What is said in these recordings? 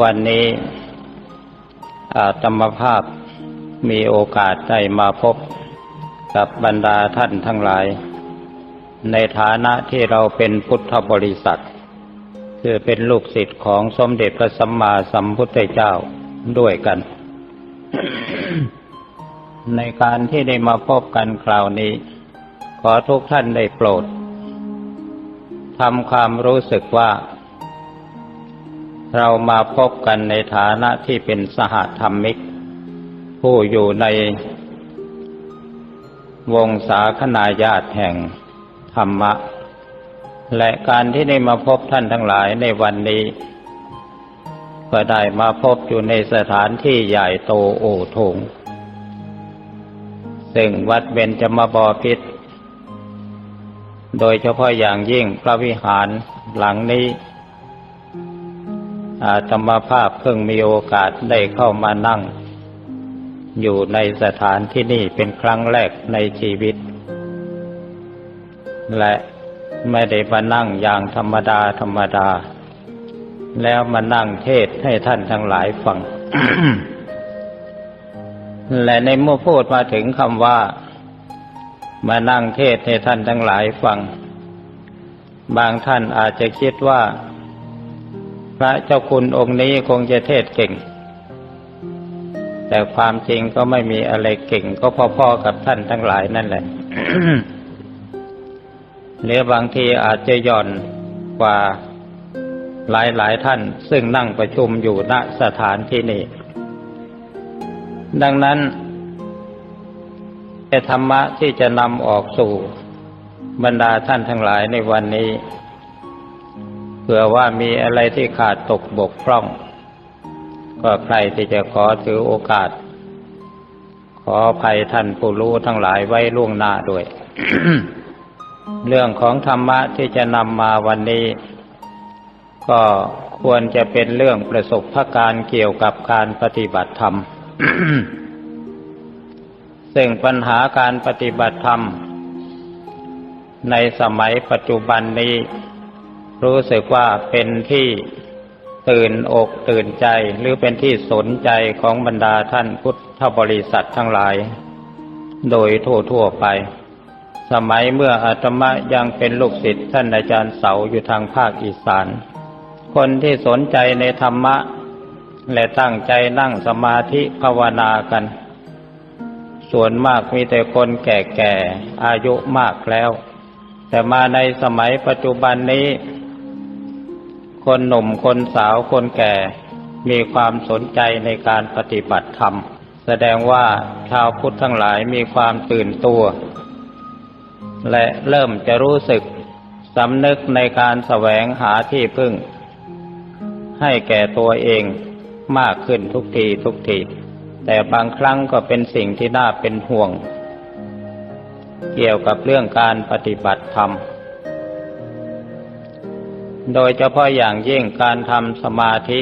วันนี้อาตมภาพมีโอกาสได้มาพบกับบรรดาท่านทั้งหลาย ในฐานะที่เราเป็นพุทธบริษัท คือเป็นลูกศิษย์ของสมเด็จพระสัมมาสัมพุทธเจ้าด้วยกัน ในการที่ได้มาพบกันคราวนี้ ขอทุกท่านได้โปรดทำความรู้สึกว่า เรามาพบกันในฐานะที่เป็นสหธรรมิก ผู้อยู่ในวงศาคณาญาติแห่งธรรมะ และการที่ได้มาพบท่านทั้งหลายในวันนี้ ก็ได้มาพบอยู่ในสถานที่ใหญ่โตโอโถงซึ่งวัดเบญจมบพิษโดยเฉพาะอย่างยิ่งพระวิหารหลังนี้ อาตมาภาพเพิ่งมีโอกาสได้เข้ามานั่ง อยู่ในสถานที่นี่เป็นครั้งแรกในชีวิต และไม่ได้มานั่งอย่างธรรมดาธรรมดา แล้วมานั่งเทศให้ท่านทั้งหลายฟัง และในเมื่อพูดมาถึงคำว่า มานั่งเทศให้ท่านทั้งหลายฟัง บางท่านอาจจะคิดว่า พระเจ้าคุณองค์นี้คงจะเทศเก่ง แต่ความจริงก็ไม่มีอะไรเก่ง ก็พอๆกับท่านทั้งหลายนั่นแหละหรือบางทีอาจจะย่อนกว่าหลายๆท่าน ซึ่งนั่งประชุมอยู่ณสถานที่นี้ ดังนั้นธรรมะที่จะนำออกสู่บรรดาท่านทั้งหลายในวันนี้ เผื่อว่ามีอะไรที่ขาดตกบกพร่อง ก็ใครที่จะขอถือโอกาส ขอภัยท่านผู้รู้ทั้งหลายไว้ล่วงหน้าด้วย เรื่องของธรรมะที่จะนำมาวันนี้ ก็ควรจะเป็นเรื่องประสบพการเกี่ยวกับการปฏิบัติธรรม ซึ่งปัญหาการปฏิบัติธรรม ในสมัยปัจจุบันนี้ รู้สึกว่าเป็นที่ตื่นอกตื่นใจหรือเป็นที่สนใจของบรรดาท่านพุทธบริษัททั้งหลาย โดยทั่วๆไป สมัยเมื่ออาตมายังเป็นลูกศิษย์ท่านอาจารย์เสาอยู่ทางภาคอีสาน คนที่สนใจในธรรมะ และตั้งใจนั่งสมาธิภาวนากัน ส่วนมากมีแต่คนแก่ๆอายุมากแล้ว แต่มาในสมัยปัจจุบันนี้ คนหนุ่มคนสาวคนแก่ มีความสนใจในการปฏิบัติธรรม แสดงว่าชาวพุทธทั้งหลายมีความตื่นตัว และเริ่มจะรู้สึกสำนึกในการแสวงหาที่พึ่ง ให้แก่ตัวเองมากขึ้นทุกทีทุกที แต่บางครั้งก็เป็นสิ่งที่น่าเป็นห่วง เกี่ยวกับเรื่องการปฏิบัติธรรม โดยเฉพาะอย่างยิ่งการทำสมาธิ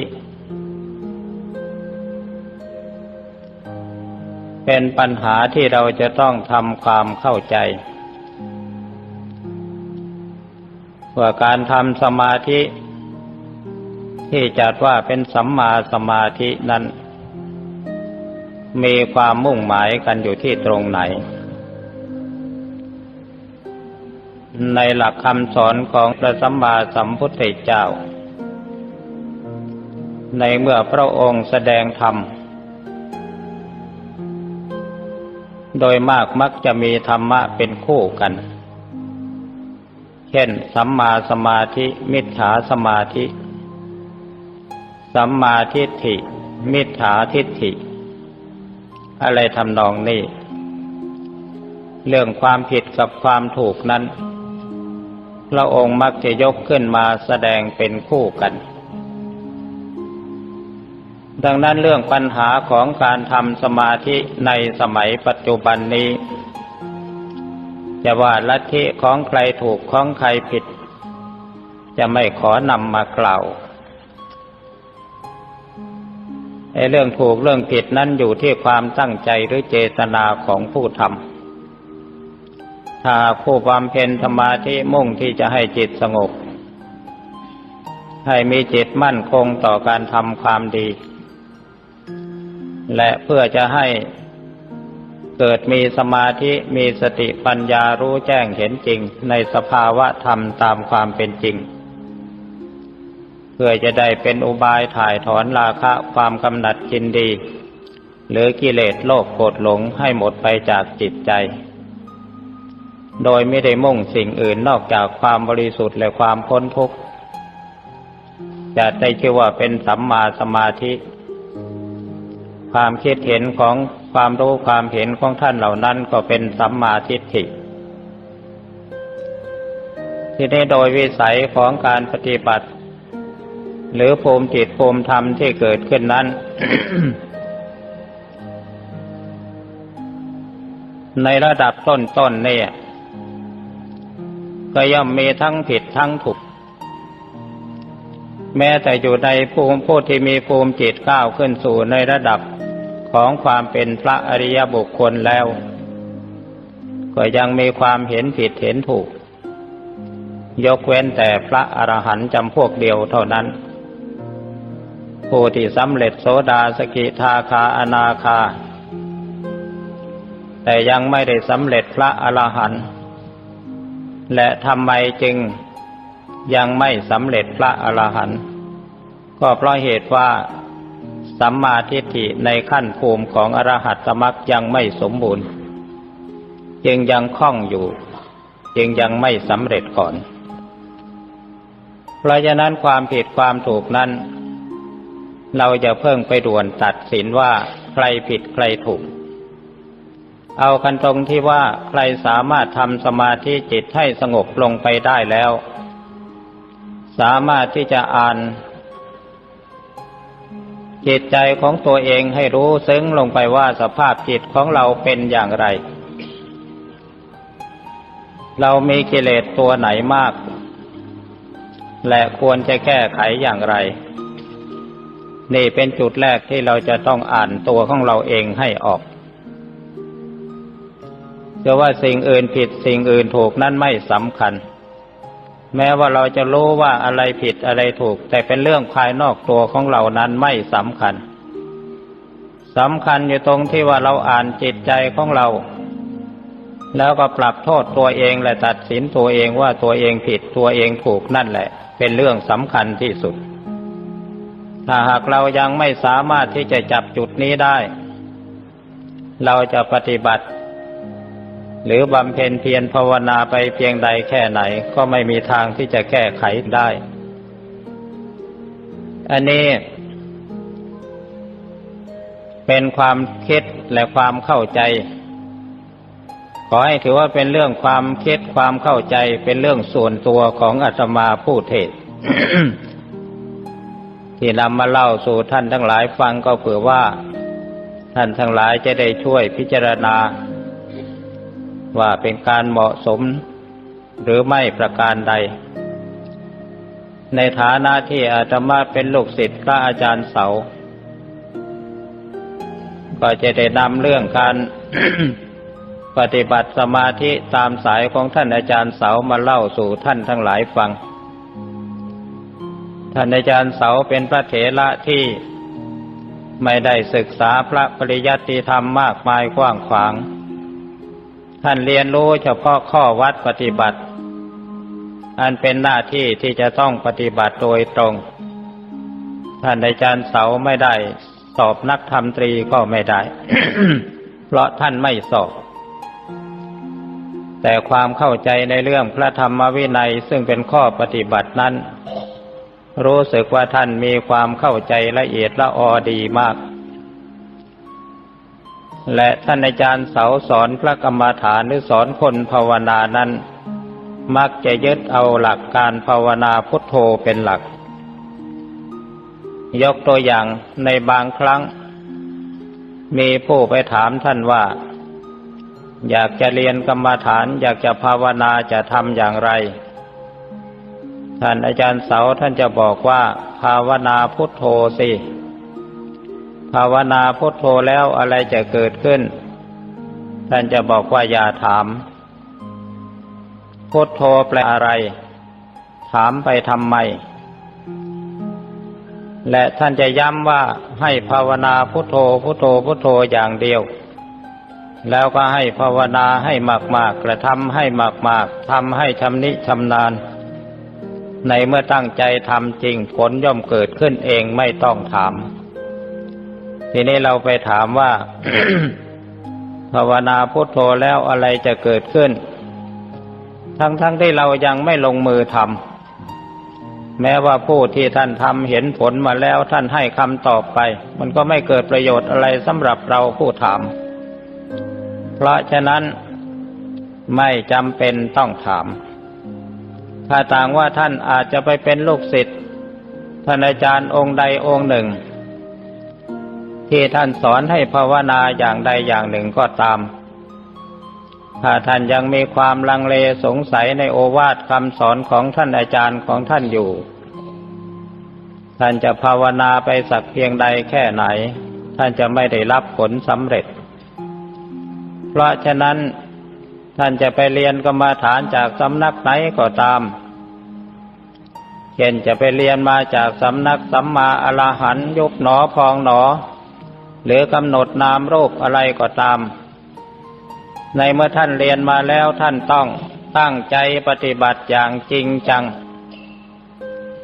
เป็นปัญหาที่เราจะต้องทำความเข้าใจว่าการทำสมาธิ ที่จัดว่าเป็นสัมมาสมาธินั้น มีความมุ่งหมายกันอยู่ที่ตรงไหน ในหลักคำสอนของพระสัมมาสัมพุทธเจ้า ในเมื่อพระองค์แสดงธรรม โดยมากมักจะมีธรรมะเป็นคู่กัน เช่น สัมมาสมาธิ มิจฉาสมาธิ สัมมาทิฏฐิ มิจฉาทิฏฐิ อะไรทำนองนี้เรื่องความผิดกับความถูกนั้น พระองค์มักจะยกขึ้นมาแสดงเป็นคู่กัน ดังนั้นเรื่องปัญหาของการทำสมาธิในสมัยปัจจุบันนี้ จะว่าลัทธิของใครถูกของใครผิด จะไม่ขอนำมากล่าวไอ้เรื่องถูกเรื่องผิดนั้นอยู่ที่ความตั้งใจหรือเจตนาของผู้ทำ ถ้าผู้บำเพ็ญสมาธิมุ่งที่จะให้จิตสงบ ให้มีจิตมั่นคงต่อการทำความดี และเพื่อจะให้เกิดมีสมาธิมีสติปัญญารู้แจ้งเห็นจริง ในสภาวะธรรมตามความเป็นจริง เพื่อจะได้เป็นอุบายถ่ายถอนราคะความกำหนัดกินดี หรือกิเลสโลภโกรธหลงให้หมดไปจากจิตใจ โดยไม่ได้มุ่งสิ่งอื่นนอกจากความบริสุทธิ์และความพ้นทุกข์จะได้ชื่อว่าเป็นสัมมาสมาธิ ความคิดเห็นของความรู้ความเห็นของท่านเหล่านั้นก็เป็นสัมมาทิฏฐิ ที่นี้โดยวิสัยของการปฏิบัติ หรือภูมิจิตภูมิธรรมที่เกิดขึ้นนั้น ในระดับต้นๆเนี่ย ก็ย่อมมีทั้งผิดทั้งถูก แม้แต่อยู่ในภูมิผู้ที่มีภูมิจิตก้าวขึ้นสู่ในระดับของความเป็นพระอริยบุคคลแล้ว ก็ยังมีความเห็นผิดเห็นถูก ยกเว้นแต่พระอรหันต์จำพวกเดียวเท่านั้น ผู้ที่สำเร็จโสดาสกิทาคาอนาคา แต่ยังไม่ได้สำเร็จพระอรหันต์ และทำไมจึงยังไม่สำเร็จพระอรหันต์ก็เพราะเหตุว่าสัมมาทิฏฐิในขั้นภูมิของอรหัตตมรรคยังไม่สมบูรณ์ จึงยังคล่องอยู่ จึงยังไม่สำเร็จก่อน เพราะฉะนั้นความผิดความถูกนั้น เราจะเพิ่งไปด่วนตัดสินว่าใครผิดใครถูก เอากันตรงที่ว่าใครสามารถทำสมาธิจิตให้สงบลงไปได้แล้ว สามารถที่จะอ่าน จิตใจของตัวเองให้รู้ซึ้งลงไปว่าสภาพจิตของเราเป็นอย่างไร เรามีกิเลสตัวไหนมาก และควรจะแก้ไขอย่างไร นี่เป็นจุดแรกที่เราจะต้องอ่านตัวของเราเองให้ออก จะว่าสิ่งอื่นผิดสิ่งอื่นถูกนั่นไม่สำคัญ แม้ว่าเราจะรู้ว่าอะไรผิดอะไรถูก แต่เป็นเรื่องภายนอกตัวของเรานั้นไม่สำคัญสำคัญอยู่ตรงที่ว่าเราอ่านจิตใจของเรา แล้วก็ปรับโทษตัวเองและตัดสินตัวเองว่าตัวเองผิดตัวเองถูกนั่นแหละ เป็นเรื่องสำคัญที่สุด ถ้าหากเรายังไม่สามารถที่จะจับจุดนี้ได้ เราจะปฏิบัติ หรือบำเพ็ญเพียรภาวนาไปเพียงใดแค่ไหนก็ไม่มีทางที่จะแก้ไขได้ อันนี้ เป็นความคิดและความเข้าใจ ขอให้ถือว่าเป็นเรื่องความคิดความเข้าใจเป็นเรื่องส่วนตัวของอาตมาผู้เทศที่นำมาเล่าสู่ท่านทั้งหลายฟังก็เผื่อว่า ท่านทั้งหลายจะได้ช่วยพิจารณา ว่าเป็นการเหมาะสม หรือไม่ประการใด ในฐานะที่อาตมาเป็นลูกศิษย์พระอาจารย์เสา ก็จะได้นำเรื่องการปฏิบัติสมาธิตามสายของท่านอาจารย์เสามาเล่าสู่ท่านทั้งหลายฟัง ท่านอาจารย์เสาเป็นพระเถระที่ไม่ได้ศึกษาพระปริยัติธรรมมากมายกว้างขวาง ท่านเรียนรู้เฉพาะข้อวัดปฏิบัติ อันเป็นหน้าที่ที่จะต้องปฏิบัติโดยตรง ท่านอาจารย์เสาไม่ได้ สอบนักธรรมตรีก็ไม่ได้ เพราะท่านไม่สอบ แต่ความเข้าใจในเรื่องพระธรรมวินัยซึ่งเป็นข้อปฏิบัตินั้น รู้สึกว่าท่านมีความเข้าใจละเอียดละออดีมาก และท่านอาจารย์เสาสอนพระกรรมฐานหรือสอนคนภาวนานั้น มักจะยึดเอาหลักการภาวนาพุทโธเป็นหลัก ยกตัวอย่างในบางครั้ง มีผู้ไปถามท่านว่า อยากจะเรียนกรรมฐานอยากจะภาวนาจะทำอย่างไร ท่านอาจารย์เสาท่านจะบอกว่า ภาวนาพุทโธสิ ภาวนาพุทโธแล้วอะไรจะเกิดขึ้น ท่านจะบอกว่าอย่าถาม พุทโธแปลอะไร ถามไปทำไม และท่านจะย้ำว่าให้ภาวนาพุทโธพุทโธพุทโธอย่างเดียว แล้วก็ให้ภาวนาให้มากๆกระทำให้มากๆทำให้ชำนิชำนาญในเมื่อตั้งใจทำจริงผลย่อมเกิดขึ้นเองไม่ต้องถาม ทีนี้เราไปถามว่า ภาวนาพุทโธแล้วอะไรจะเกิดขึ้น ทั้งๆทที่เรายังไม่ลงมือทำแม้ว่าผู้ที่ท่านทำเห็นผลมาแล้วท่านให้คำตอบไป มันก็ไม่เกิดประโยชน์อะไรสำหรับเราผู้ถาม เพราะฉะนั้นไม่จำเป็นต้องถาม ถ้าต่างว่าท่านอาจจะไปเป็นลูกศิษย์ท่านอาจารย์องค์ใดองค์หนึ่ง ที่ท่านสอนให้ภาวนาอย่างใดอย่างหนึ่งก็ตาม ถ้าท่านยังมีความลังเลสงสัยในโอวาทคำสอนของท่านอาจารย์ของท่านอยู่ ท่านจะภาวนาไปสักเพียงใดแค่ไหน ท่านจะไม่ได้รับผลสำเร็จ เพราะฉะนั้นท่านจะไปเรียนกรรมาฐานจากสำนักไหนก็ตาม เช่นจะไปเรียนมาจากสำนักสัมมาอรหันยุบหนอพองหนอ หรือกำหนดนามรูปอะไรก็ตาม ในเมื่อท่านเรียนมาแล้วท่านต้องตั้งใจปฏิบัติอย่างจริงจัง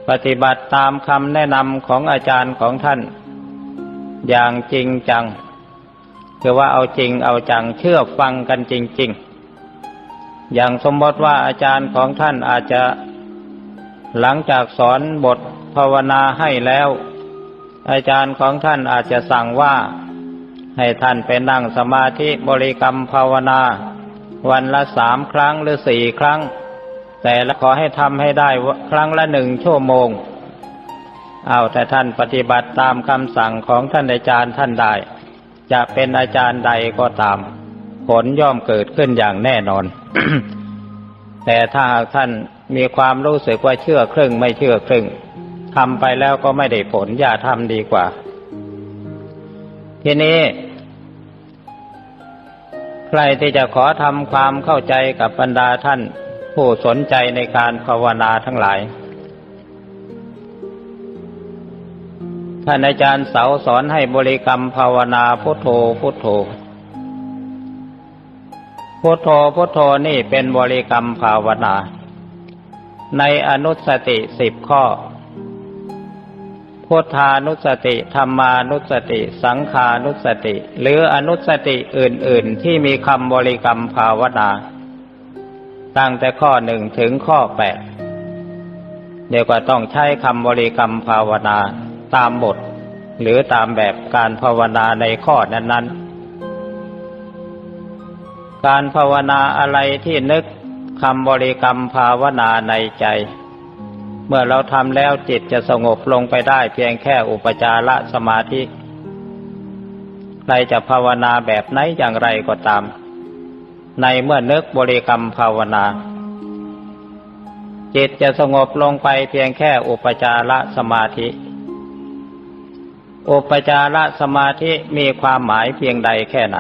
ปฏิบัติตามคำแนะนำของอาจารย์ของท่าน อย่างจริงจัง คือว่าเอาจริงเอาจังเชื่อฟังกันจริง ๆ อย่างสมมติว่าอาจารย์ของท่านอาจจะหลังจากสอนบทภาวนาให้แล้ว อาจารย์ของท่านอาจจะสั่งว่า ให้ท่านไปนั่งสมาธิบริกรรมภาวนา วันละสามครั้งหรือสี่ครั้ง แต่ละขอให้ทำให้ได้ครั้งละหนึ่งชั่วโมง เอาแต่ท่านปฏิบัติตามคำสั่งของท่านอาจารย์ท่านได้ จะเป็นอาจารย์ใดก็ตาม ผลย่อมเกิดขึ้นอย่างแน่นอน แต่ถ้าหากท่านมีความรู้สึกว่าเชื่อครึ่งไม่เชื่อครึ่ง ทำไปแล้วก็ไม่ได้ผล อย่าทำดีกว่า ทีนี้ ใครที่จะขอทำความเข้าใจกับบรรดาท่าน ผู้สนใจในการภาวนาทั้งหลาย ท่านอาจารย์เสาสอนให้บริกรรมภาวนาพุทโธพุทโธพุทโธพุทโธนี่เป็นบริกรรมภาวนา ในอนุสติสิบข้อ พุทธานุสติธรรมานุสติ สังขานุสติ หรืออนุสติอื่น ๆ ที่มีคำบริกรรมภาวนาตั้งแต่ข้อหนึ่งถึงข้อแปดเดี๋ยวก็ต้องใช้คำบริกรรมภาวนาตามบท หรือตามแบบการภาวนาในข้อนั้น ๆ การภาวนาอะไรที่นึกคำบริกรรมภาวนาในใจ เมื่อเราทำแล้วจิตจะสงบลงไปได้เพียงแค่อุปจารสมาธิใครจะภาวนาแบบไหนอย่างไรก็ตาม ในเมื่อนึกบริกรรมภาวนา จิตจะสงบลงไปเพียงแค่อุปจารสมาธิ อุปจารสมาธิมีความหมายเพียงใดแค่ไหน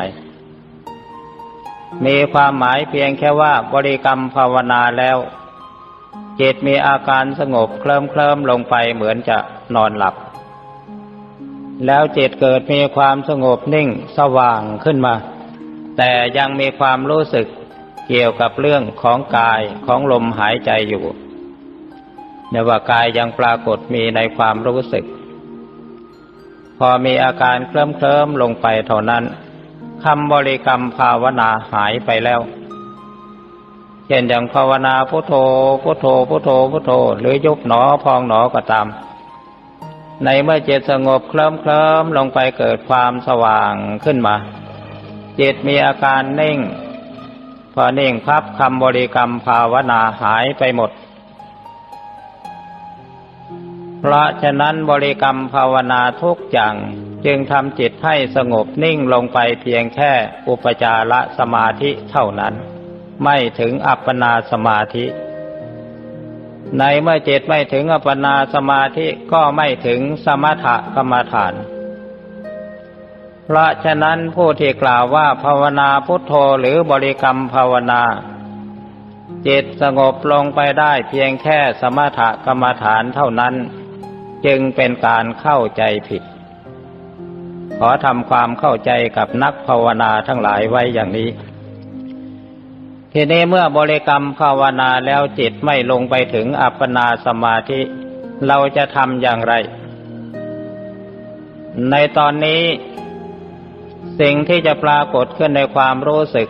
มีความหมายเพียงแค่ว่าบริกรรมภาวนาแล้ว จิตมีอาการสงบเคลิ้มเคลิมลงไปเหมือนจะนอนหลับ แล้วจิตเกิดมีความสงบนิ่งสว่างขึ้นมา แต่ยังมีความรู้สึกเกี่ยวกับเรื่องของกายของลมหายใจอยู่เนื่ว่ากายยังปรากฏมีในความรู้สึก พอมีอาการเคลิ้มเคลิมลงไปเท่านั้นคำบริกรรมภาวนาหายไปแล้ว เช่นอย่างภาวนาพุทโธพุทโธพุทโธพุทโธ หรือยุบหนอพองหนอก็ตาม ในเมื่อจิตสงบเคลิ้มเคลิ้มลงไปเกิดความสว่างขึ้นมา จิตมีอาการนิ่ง พอนิ่งพับคำบริกรรมภาวนาหายไปหมด เพราะฉะนั้นบริกรรมภาวนาทุกอย่างจึงทำจิตให้สงบนิ่งลงไปเพียงแค่อุปจารสมาธิเท่านั้น ไม่ถึงอัปปนาสมาธิ ในเมื่อจิตไม่ถึงอัปปนาสมาธิก็ไม่ถึงสมถกรรมฐาน เพราะฉะนั้นผู้ที่กล่าวว่าภาวนาพุทโธหรือบริกรรมภาวนา จิตสงบลงไปได้เพียงแค่สมถกรรมฐานเท่านั้น จึงเป็นการเข้าใจผิดขอทำความเข้าใจกับนักภาวนาทั้งหลายไว้อย่างนี้ ทีนี้เมื่อบริกรรมภาวนาแล้วจิตไม่ลงไปถึงอัปปนาสมาธิ เราจะทำอย่างไร ในตอนนี้ สิ่งที่จะปรากฏขึ้นในความรู้สึก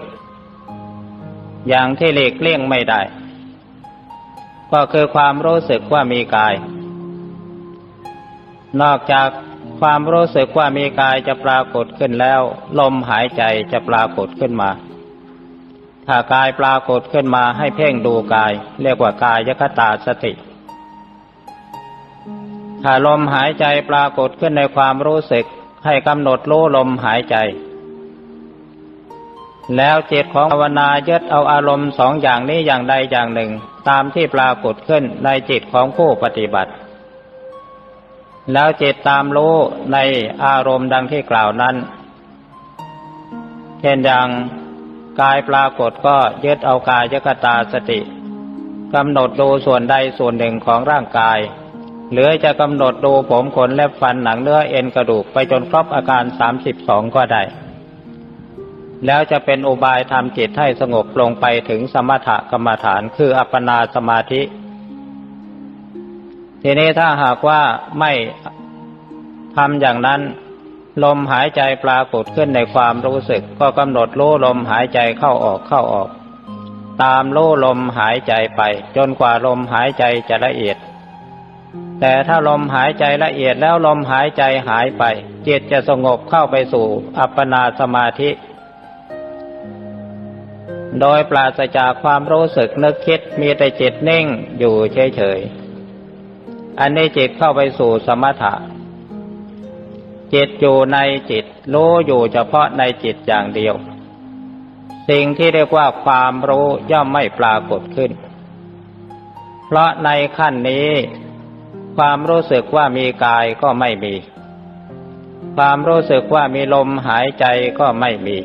อย่างที่หลีกเลี่ยงไม่ได้ ก็คือความรู้สึกว่ามีกาย นอกจากความรู้สึกว่ามีกายจะปรากฏขึ้นแล้ว ลมหายใจจะปรากฏขึ้นมา ถ้ากายปรากฏขึ้นมาให้เพ่งดูกาย เรียกว่ากายยคตาสติ ถ้าลมหายใจปรากฏขึ้นในความรู้สึกให้กำหนดรู้ลมหายใจ แล้วจิตของภาวนายึดเอาอารมณ์สองอย่างนี้อย่างใดอย่างหนึ่ง ตามที่ปรากฏขึ้นในจิตของผู้ปฏิบัติ แล้วจิตตามรู้ในอารมณ์ดังที่กล่าวนั้น เช่นอย่าง กายปรากฏก็ยึดเอากายยคตาสติกำหนดดูส่วนใดส่วนหนึ่งของร่างกาย หรือจะกำหนดดูผมขนเล็บฟันหนังเนื้อเอ็นกระดูกไปจนครบอาการสามสิบสองก็ได้ แล้วจะเป็นอุบายทำจิตให้สงบลงไปถึงสมถกรรมฐานคืออัปปนาสมาธิ ทีนี้ถ้าหากว่าไม่ทำอย่างนั้น ลมหายใจปรากฏขึ้นในความรู้สึก ก็กำหนดรู้ลมหายใจเข้าออกเข้าออก ตามรู้ลมหายใจไป จนกว่าลมหายใจจะละเอียด แต่ถ้าลมหายใจละเอียดแล้วลมหายใจหายไป จิตจะสงบเข้าไปสู่อัปปนาสมาธิ โดยปราศจากความรู้สึกนึกคิดมีแต่จิตนิ่งอยู่เฉยๆอันนี้จิตเข้าไปสู่สมถะ จิตอยู่ในจิต รู้อยู่เฉพาะในจิตอย่างเดียว สิ่งที่เรียกว่าความรู้ย่อมไม่ปรากฏขึ้น เพราะในขั้นนี้ ความรู้สึกว่ามีกายก็ไม่มี ความรู้สึกว่ามีลมหายใจก็ไม่มี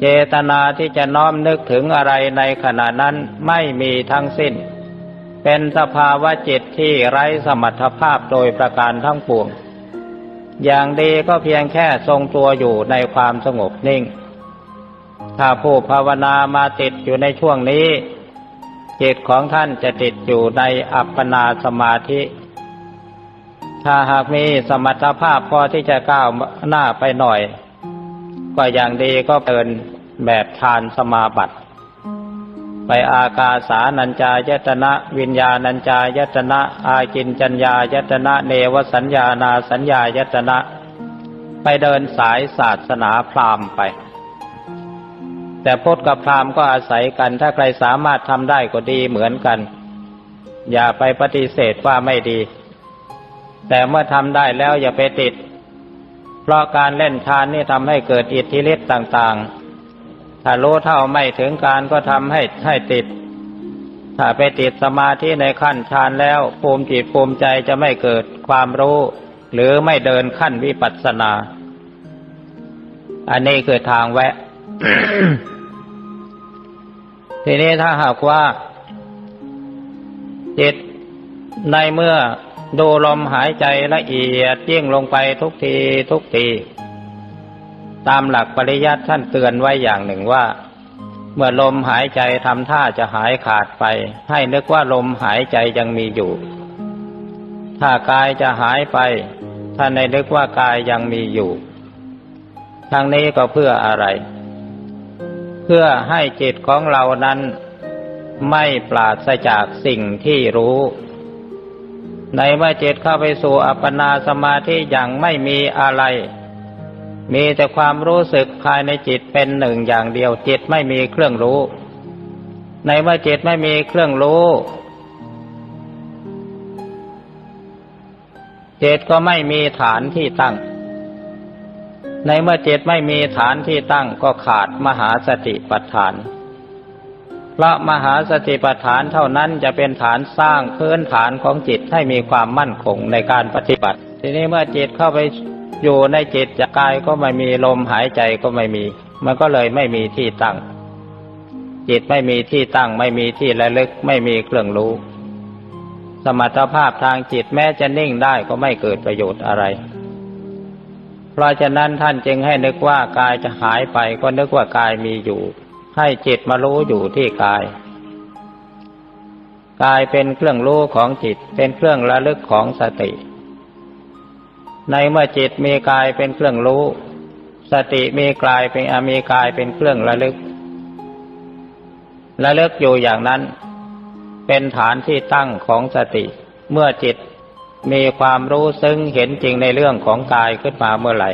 เจตนาที่จะน้อมนึกถึงอะไรในขณะนั้นไม่มีทั้งสิ้น เป็นสภาวะจิตที่ไร้สมรรถภาพโดยประการทั้งปวง อย่างดีก็เพียงแค่ทรงตัวอยู่ในความสงบนิ่ง ถ้าผู้ภาวนามาติดอยู่ในช่วงนี้ จิตของท่านจะติดอยู่ในอัปปนาสมาธิ ถ้าหากมีสมรรถภาพพอที่จะก้าวหน้าไปหน่อย ก็อย่างดีก็เดินแบบทานสมาบัติ ไปอากาสานัญจายตนะ วิญญาณัญจายตนะ อากินจัญญายตนะ เนวสัญญานาสัญญายตนะ ไปเดินสายศาสนาพราหมณ์ไป แต่พุทธกับพราหมณ์ก็อาศัยกัน ถ้าใครสามารถทำได้ก็ดีเหมือนกัน อย่าไปปฏิเสธว่าไม่ดี แต่เมื่อทำได้แล้วอย่าไปติด เพราะการเล่นทานนี่ทำให้เกิดอิทธิฤทธิ์ต่าง ๆ ถ้ารู้เท่าไม่ถึงการก็ทำให้ให้ติด ถ้าไปติดสมาธิในขั้นฌานแล้วภูมิจิตภูมิใจจะไม่เกิดความรู้ หรือไม่เดินขั้นวิปัสสนา อันนี้คือทางแวะ ทีนี้ถ้าหากว่า จิตในเมื่อดูลมหายใจละเอียดยิ่งลงไปทุกทีทุกที ตามหลักปริยัติท่านเตือนไว้อย่างหนึ่งว่า เมื่อลมหายใจทำท่าจะหายขาดไป ให้นึกว่าลมหายใจยังมีอยู่ ถ้ากายจะหายไป ท่านในนึกว่ากายยังมีอยู่ทั้งนี้ก็เพื่ออะไร เพื่อให้จิตของเรานั้นไม่ปราศจากสิ่งที่รู้ ในเมื่อจิตเข้าไปสู่อัปปนาสมาธิอย่างไม่มีอะไร มีแต่ความรู้สึกภายในจิตเป็นหนึ่งอย่างเดียวจิตไม่มีเครื่องรู้ ในเมื่อจิตไม่มีเครื่องรู้จิตก็ไม่มีฐานที่ตั้ง ในเมื่อจิตไม่มีฐานที่ตั้งก็ขาดมหาสติปัฏฐาน เพราะมหาสติปัฏฐานเท่านั้นจะเป็นฐานสร้างพื้นฐานของจิตให้มีความมั่นคงในการปฏิบัติ ทีนี้เมื่อจิตเข้าไป อยู่ในจิตกายก็ไม่มีลมหายใจก็ไม่มี มันก็เลยไม่มีที่ตั้ง จิตไม่มีที่ตั้ง ไม่มีที่ระลึก ไม่มีเครื่องรู้สสมรรถภาพทางจิตแม้จะนิ่งได้ก็ไม่เกิดประโยชน์อะไร เพราะฉะนั้นท่านจึงให้นึกว่ากายจะหายไปก็นึกว่ากายมีอยู่ ให้จิตมารู้อยู่ที่กายกายเป็นเครื่องรู้ของจิต เป็นเครื่องระลึกของสติ ในเมื่อจิตมีกายเป็นเครื่องรู้ สติมีกายเป็นอมีกายเป็นเครื่องระลึก ระลึกอยู่อย่างนั้น เป็นฐานที่ตั้งของสติ เมื่อจิตมีความรู้ซึ้งเห็นจริงในเรื่องของกายขึ้นมาเมื่อไหร่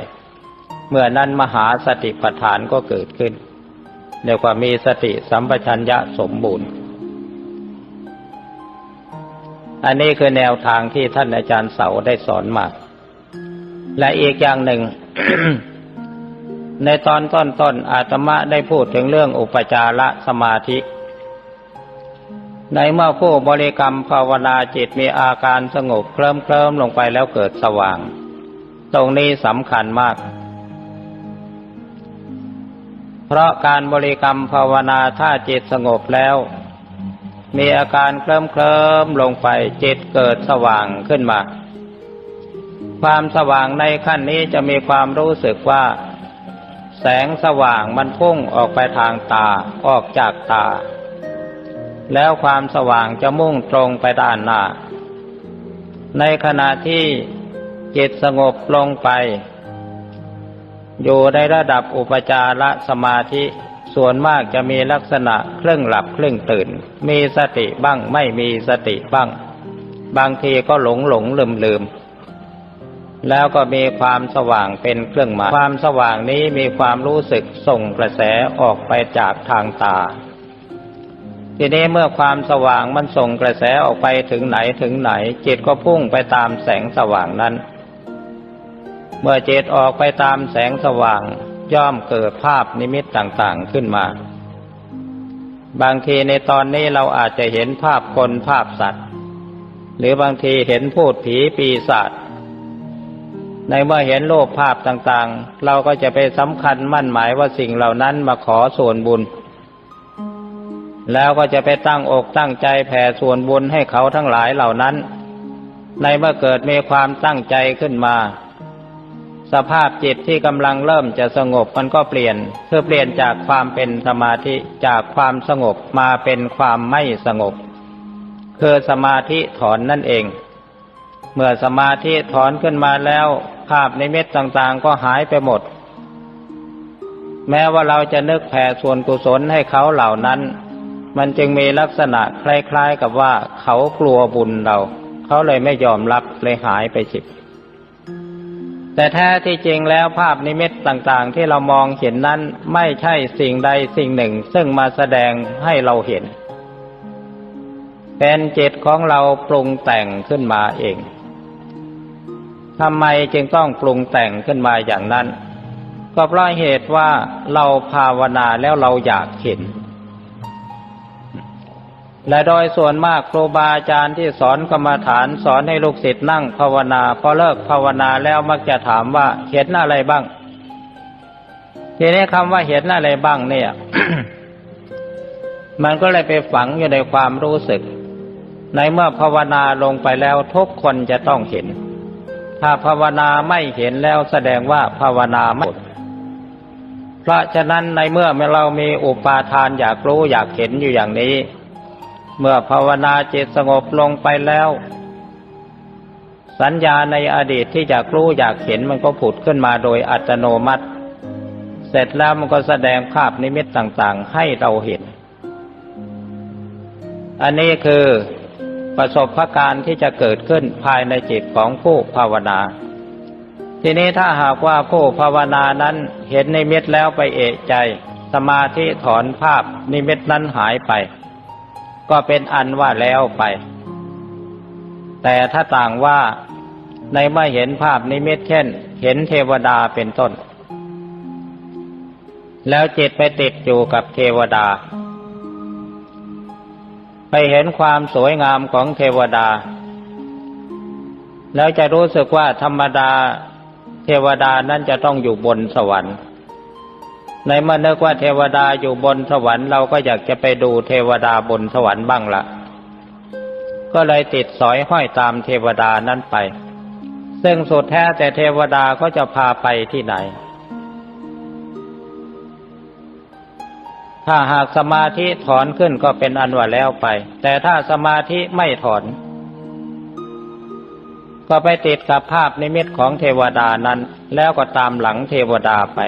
เมื่อนั้นมหาสติปัฏฐานก็เกิดขึ้นเรียกว่ามีสติสัมปชัญญะสมบูรณ์ อันนี้คือแนวทางที่ท่านอาจารย์เสาได้สอนมา และอีกอย่างหนึ่ง ในตอนต้นๆอาตมาได้พูดถึงเรื่องอุปจารสมาธิ ในเมื่อผู้บริกรรมภาวนาจิตมีอาการสงบเคลิ้มเคลิมลงไปแล้วเกิดสว่าง ตรงนี้สำคัญมาก เพราะการบริกรรมภาวนาถ้าจิตสงบแล้ว มีอาการเคลิ้มเคลิมลงไปจิตเกิดสว่างขึ้นมา ความสว่างในขั้นนี้จะมีความรู้สึกว่า แสงสว่างมันพุ่งออกไปทางตาออกจากตา แล้วความสว่างจะมุ่งตรงไปด้านหน้า ในขณะที่จิตสงบลงไป อยู่ในระดับอุปจารสมาธิส่วนมากจะมีลักษณะเครึ่องหลับเครึ่องตื่น มีสติบ้างไม่มีสติบ้าง บางทีก็หลงหลงลืมลืม แล้วก็มีความสว่างเป็นเครื่องหมาย ความสว่างนี้มีความรู้สึกส่งกระแสออกไปจากทางตา ทีนี้เมื่อความสว่างมันส่งกระแสออกไปถึงไหนถึงไหน จิตก็พุ่งไปตามแสงสว่างนั้น เมื่อจิตออกไปตามแสงสว่างย่อมเกิดภาพนิมิตต่างๆขึ้นมา บางทีในตอนนี้เราอาจจะเห็นภาพคนภาพสัตว์ หรือบางทีเห็นพูดผีปีศาจ ในเมื่อเห็นโลกภาพต่างๆ เราก็จะไปสำคัญมั่นหมายว่าสิ่งเหล่านั้นมาขอส่วนบุญ แล้วก็จะไปตั้งอกตั้งใจแผ่ส่วนบุญให้เขาทั้งหลายเหล่านั้น ในเมื่อเกิดมีความตั้งใจขึ้นมา สภาพจิตที่กำลังเริ่มจะสงบมันก็เปลี่ยนคือเปลี่ยนจากความเป็นสมาธิจากความสงบมาเป็นความไม่สงบ คือสมาธิถอนนั่นเอง เมื่อสมาธิถอนขึ้นมาแล้วภาพในเม็ดต่างๆก็หายไปหมด แม้ว่าเราจะนึกแผ่ส่วนกุศลให้เขาเหล่านั้น มันจึงมีลักษณะคล้ายๆกับว่าเขากลัวบุญเรา เขาเลยไม่ยอมรับเลยหายไปสิบแต่แท้ที่จริงแล้วภาพนิมิตต่างๆ ที่เรามองเห็นนั้นไม่ใช่สิ่งใดสิ่งหนึ่ง ซึ่งมาแสดงให้เราเห็น เป็นจิตของเราปรุงแต่งขึ้นมาเอง ทำไมจึงต้องปรุงแต่งขึ้นมาอย่างนั้น ก็เพราะเหตุว่าเราภาวนาแล้วเราอยากเห็น และโดยส่วนมากครูบาอาจารย์ที่สอนกรรมฐานสอนให้ลูกศิษย์นั่งภาวนาพอเลิกภาวนาแล้วมักจะถามว่าเห็นอะไรบ้าง ทีนี้คำว่าเห็นอะไรบ้างเนี่ย มันก็เลยไปฝังอยู่ในความรู้สึก ในเมื่อภาวนาลงไปแล้วทุกคนจะต้องเห็น ถ้าภาวนาไม่เห็นแล้วแสดงว่าภาวนาไม่เพราะฉะนั้นในเมื่อเรามีอุปาทานอยากรู้อยากเห็นอยู่อย่างนี้ เมื่อภาวนาจิตสงบลงไปแล้ว สัญญาในอดีตที่อยากรู้อยากเห็นมันก็ผุดขึ้นมาโดยอัตโนมัติ เสร็จแล้วมันก็แสดงภาพนิมิตต่างๆ ให้เราเห็น อันนี้คือ ประสบะการที่จะเกิดขึ้นภายในจิตของผู้ภาวนา ทีนี้ถ้าหากว่าผู้ภาวนานั้นเห็นนิมิตแล้วไปเอะใจ สมาธิถอนภาพนิมิตนั้นหายไป ก็เป็นอันว่าแล้วไป แต่ถ้าต่างว่าในเมื่อเห็นภาพนิมิตเช่น เห็นเทวดาเป็นต้น แล้วจิตไปติดอยู่กับเทวดา ไปเห็นความสวยงามของเทวดา แล้วจะรู้สึกว่าธรรมดาเทวดานั้นจะต้องอยู่บนสวรรค์ ในเมื่อนึกว่าเทวดาอยู่บนสวรรค์เราก็อยากจะไปดูเทวดาบนสวรรค์บ้างละ ก็เลยติดสอยห้อยตามเทวดานั้นไป ซึ่งสุดแท้แต่เทวดาก็จะพาไปที่ไหน ถ้าหากสมาธิถอนขึ้นก็เป็นอันว่าแล้วไป แต่ถ้าสมาธิไม่ถอน ก็ไปติดกับภาพนิมิตของเทวดานั้น แล้วก็ตามหลังเทวดาไป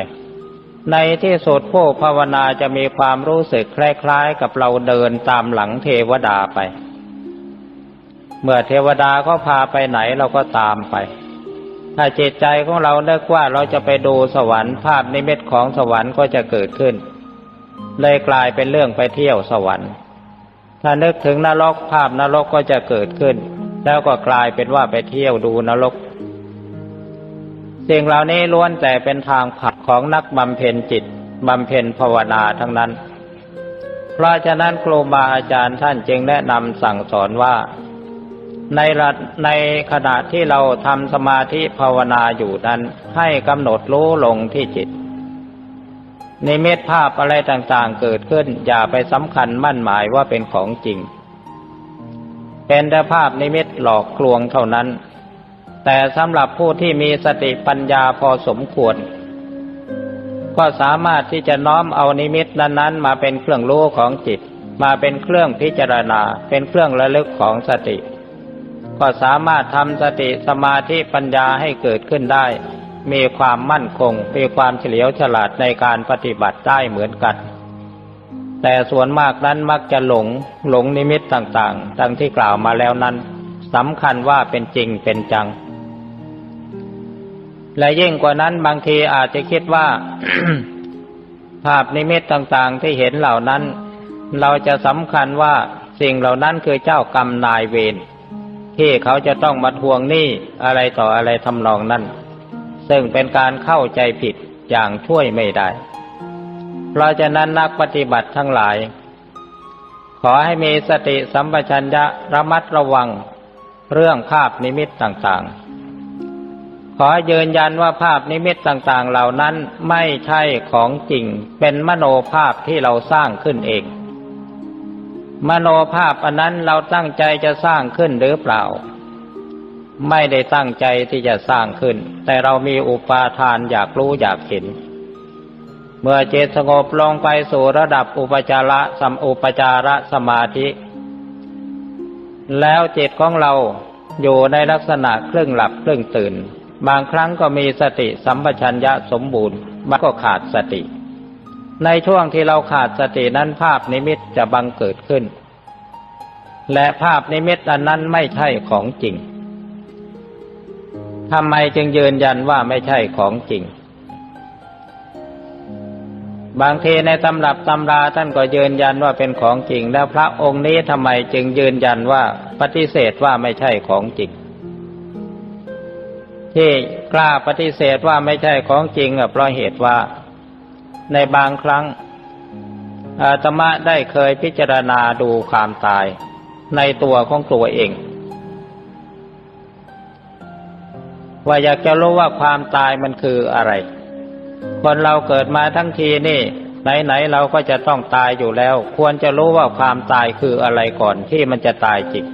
ในที่สุดผู้ภาวนาจะมีความรู้สึกคล้ายๆ กับเราเดินตามหลังเทวดาไป เมื่อเทวดาก็พาไปไหนเราก็ตามไปถ้าจิตใจของเราเนึกว่าเราจะไปดูสวรรค์ภาพนิมิตของสวรรค์ก็จะเกิดขึ้น เลยกลายเป็นเรื่องไปเที่ยวสวรรค์ ถ้านึกถึงนรกภาพนรกก็จะเกิดขึ้น แล้วก็กลายเป็นว่าไปเที่ยวดูนรก สิ่งเหล่านี้ล้วนแต่เป็นทางผักของนักบำเพ็ญจิตบำเพ็ญภาวนาทั้งนั้น เพราะฉะนั้นครูบาอาจารย์ท่านจึงแนะนำสั่งสอนว่าในระในขณะที่เราทำสมาธิภาวนาอยู่นั้นให้กำหนดรู้ลงที่จิต นิมิตภาพอะไรต่างๆเกิดขึ้น อย่าไปสำคัญมั่นหมายว่าเป็นของจริง เป็นแต่ภาพนิมิตหลอกลวงเท่านั้น แต่สำหรับผู้ที่มีสติปัญญาพอสมควร ก็สามารถที่จะน้อมเอานิมิตนั้นๆ มาเป็นเครื่องรู้ของจิต มาเป็นเครื่องพิจารณา เป็นเครื่องระลึกของสติ ก็สามารถทำสติสมาธิปัญญาให้เกิดขึ้นได้ มีความมั่นคง มีความเฉลียวฉลาดในการปฏิบัติได้เหมือนกัน แต่ส่วนมากนั้นมักจะหลงหลงนิมิตต่างๆดังที่กล่าวมาแล้วนั้นสำคัญว่าเป็นจริงเป็นจัง และยิ่งกว่านั้นบางทีอาจจะคิดว่า ภาพนิมิตต่างๆที่เห็นเหล่านั้น เราจะสำคัญว่าสิ่งเหล่านั้นคือเจ้ากรรมนายเวรที่เขาจะต้องมาทวงหนี้อะไรต่ออะไรทำนองนั้น ซึ่งเป็นการเข้าใจผิดอย่างช่วยไม่ได้ เพราะฉะนั้นนักปฏิบัติทั้งหลาย ขอให้มีสติสัมปชัญญะระมัดระวังเรื่องภาพนิมิตต่างๆ ขอยืนยันว่าภาพนิมิตต่างๆ เหล่านั้นไม่ใช่ของจริง เป็นมโนภาพที่เราสร้างขึ้นเอง มโนภาพอันนั้นเราตั้งใจจะสร้างขึ้นหรือเปล่า ไม่ได้ตั้งใจที่จะสร้างขึ้น แต่เรามีอุปาทานอยากรู้อยากเห็น เมื่อจิตสงบลงไปสู่ระดับอุปจาระสัมอุปจาระสมาธิ แล้วจิตของเราอยู่ในลักษณะครึ่งหลับครึ่งตื่น บางครั้งก็มีสติสัมปชัญญะสมบูรณ์มันก็ขาดสติ ในช่วงที่เราขาดสตินั้นภาพนิมิตจะบังเกิดขึ้น และภาพนิมิตอันนั้นไม่ใช่ของจริง ทำไมจึงยืนยันว่าไม่ใช่ของจริง บางทีในตำรับตำราท่านก็ยืนยันว่าเป็นของจริง แล้วพระองค์นี้ทำไมจึงยืนยันว่าปฏิเสธว่าไม่ใช่ของจริง ที่กล้าปฏิเสธว่าไม่ใช่ของจริงเพราะเหตุว่าในบางครั้งอาตมาได้เคยพิจารณาดูความตายในตัวของตัวเอง ว่าอยากจะรู้ว่าความตายมันคืออะไร คนเราเกิดมาทั้งทีนี่ ไหนๆเราก็จะต้องตายอยู่แล้ว ควรจะรู้ว่าความตายคืออะไรก่อนที่มันจะตายจริง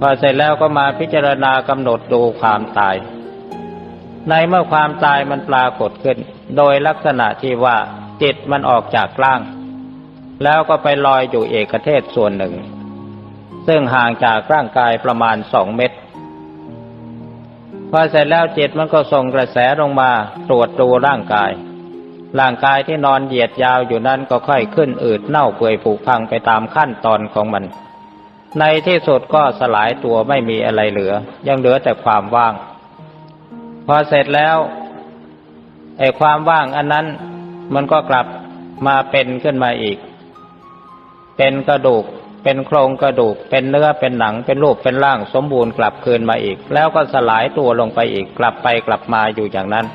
พอเสร็จแล้วก็มาพิจารณากำหนดดูความตาย ในเมื่อความตายมันปรากฏขึ้น โดยลักษณะที่ว่าจิตมันออกจากร่าง แล้วก็ไปลอยอยู่เอกเทศส่วนหนึ่ง ซึ่งห่างจากร่างกายประมาณสองเมตร พอเสร็จแล้วจิตมันก็ส่งกระแสลงมาตรวจดูร่างกาย ร่างกายที่นอนเหยียดยาวอยู่นั้นก็ค่อยขึ้นอืดเน่าเปื่อยผุพังไปตามขั้นตอนของมัน ในที่สุดก็สลายตัวไม่มีอะไรเหลือ ยังเหลือแต่ความว่าง พอเสร็จแล้วไอ้ความว่างอันนั้นมันก็กลับมาเป็นขึ้นมาอีก เป็นกระดูก เป็นโครงกระดูก เป็นเนื้อเป็นหนังเป็นรูปเป็นร่างสมบูรณ์กลับคืนมาอีก แล้วก็สลายตัวลงไปอีกกลับไปกลับมาอยู่อย่างนั้น